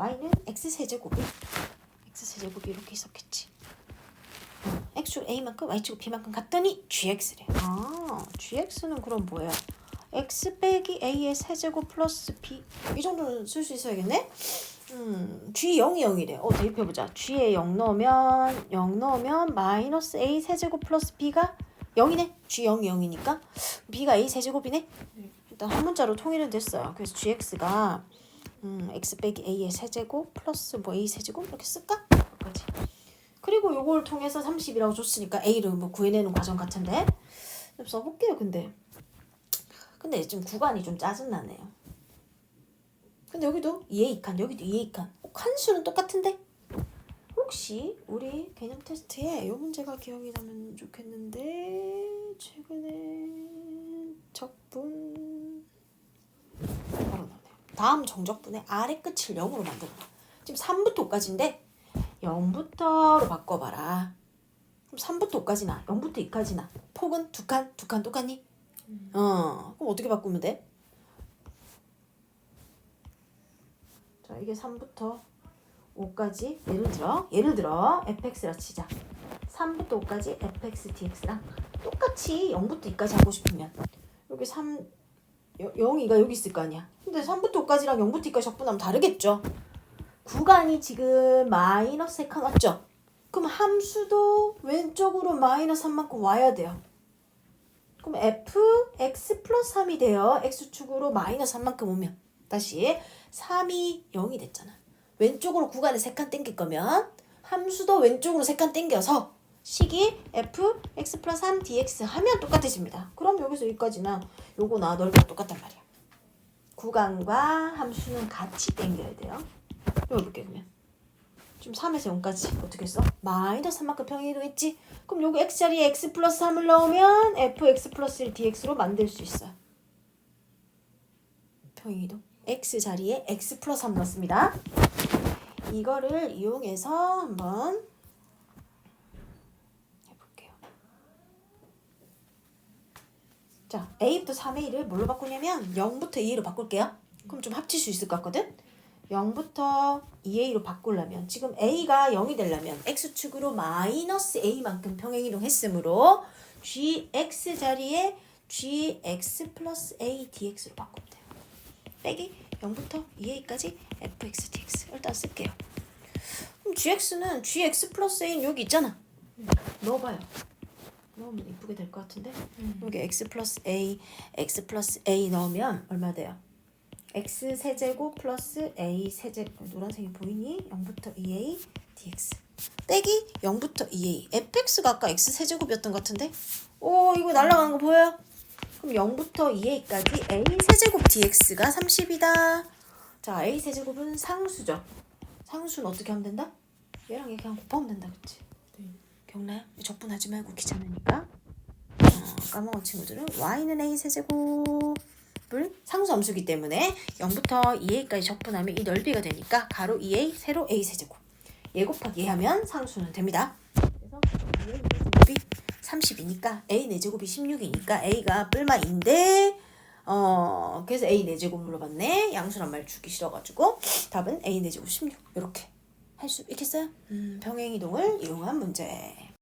y는 x 세제곱이 x 세제곱이 이렇게 있었겠지. 어, x축 a만큼 y축 b만큼 같더니 gx래. 아, gx는 그럼 뭐예요? x 빼기 a의 세제곱 플러스 b 이 정도는 쓸 수 있어야겠네. 음, g 0이 0이래. 어, 대입해보자. g에 0 넣으면 0 넣으면 마이너스 a 세제곱 플러스 b가 0이네. g 0이 0이니까 b가 a 세제곱이네. 일단 한 문자로 통일은 됐어요. 그래서 gx가 음, x 빼기 a의 세제곱 플러스 뭐 a 세제곱 이렇게 쓸까? 여기까지. 그리고 요걸 통해서 30이라고 줬으니까 a를 뭐 구해내는 과정 같은데 좀 써볼게요. 근데 근데 지금 구간이 좀 짜증나네요. 근데 여기도 2A 칸, 여기도 2A 칸. 어, 칸수는 똑같은데? 혹시 우리 개념 테스트에 이 문제가 기억이 나면 좋겠는데 최근에 적분. 다음 정적분의 아래 끝을 0으로 만들어. 지금 3부터 5까지인데 0부터로 바꿔봐라. 그럼 3부터 5까지나 0부터 2까지나 폭은 두 칸, 두 칸 똑같니? 어, 그럼 어떻게 바꾸면 돼? 자, 이게 3부터 5까지 예를 들어 예를 들어 fx라 치자. 3부터 5까지 fx dx랑 똑같이 0부터 2까지 하고 싶으면 여기 3 0이가 여기 있을 거 아니야. 근데 3부터 5까지랑 0부터 2까지 적분하면 다르겠죠. 구간이 지금 마이너스 3칸 왔죠? 그럼 함수도 왼쪽으로 마이너스 3만큼 와야 돼요. 그럼 f x 플러스 3이 돼요. x축으로 마이너스 3만큼 오면 다시 3이 0이 됐잖아. 왼쪽으로 구간에 3칸 땡길 거면 함수도 왼쪽으로 3칸 땡겨서 식이 f x 플러스 3 dx 하면 똑같아집니다. 그럼 여기서 여기까지나 요거나 넓이가 똑같단 말이야. 구간과 함수는 같이 땡겨야 돼요. 여기 볼게 그러면. 지금 3에서 0까지 어떻게 써? 마이너스 3만큼 평행이동했지? 그럼 여기 x자리에 x 플러스 3을 넣으면 fx 플러스 1 dx로 만들 수 있어요. 평행이동. x자리에 x 플러스 3 넣습니다. 이거를 이용해서 한번 해볼게요. 자, a부터 3a를 뭘로 바꾸냐면 0부터 2a로 바꿀게요. 그럼 좀 합칠 수 있을 것 같거든? 0부터 2a로 바꾸려면 지금 a가 0이 되려면 x축으로 마이너스 a만큼 평행이동 했으므로 gx 자리에 gx 플러스 a dx로 바꾸면 돼요. 빼기 0부터 2a까지 fx dx 일단 쓸게요. 그럼 gx는 gx 플러스 a는 여기 있잖아. 넣어봐요. 넣으면 이쁘게 될 것 같은데 여기 x 플러스 a, x 플러스 a 넣으면 얼마 돼요? x 세제곱 플러스 a 세제곱 노란색이 보이니? 0부터 2a dx 빼기 0부터 2a fx가 아까 x 세제곱이었던 것 같은데? 오 이거 날아가는 거 보여요? 그럼 0부터 2a까지 a 세제곱 dx가 30이다 자 a 세제곱은 상수죠 상수는 어떻게 하면 된다? 얘랑 얘 그냥 곱하면 된다 그치? 기억나요? 적분하지 말고 귀찮으니까. 어, 까먹은 친구들은 y는 a 세제곱 을 상수 함수기 때문에 0부터 2a까지 적분하면 이 넓이가 되니까 가로 2a 세로 a 세제곱. 얘 곱하기 얘 하면 상수는 됩니다. 그래서 a 내제곱이 30이니까 a 내제곱이 16이니까 a가 뿔마인데 어 그래서 a 내제곱 물어봤네. 양수란 말 주기 싫어가지고 답은 a 내제곱 16 이렇게 할 수 있겠어요? 음, 평행이동을 이용한 문제.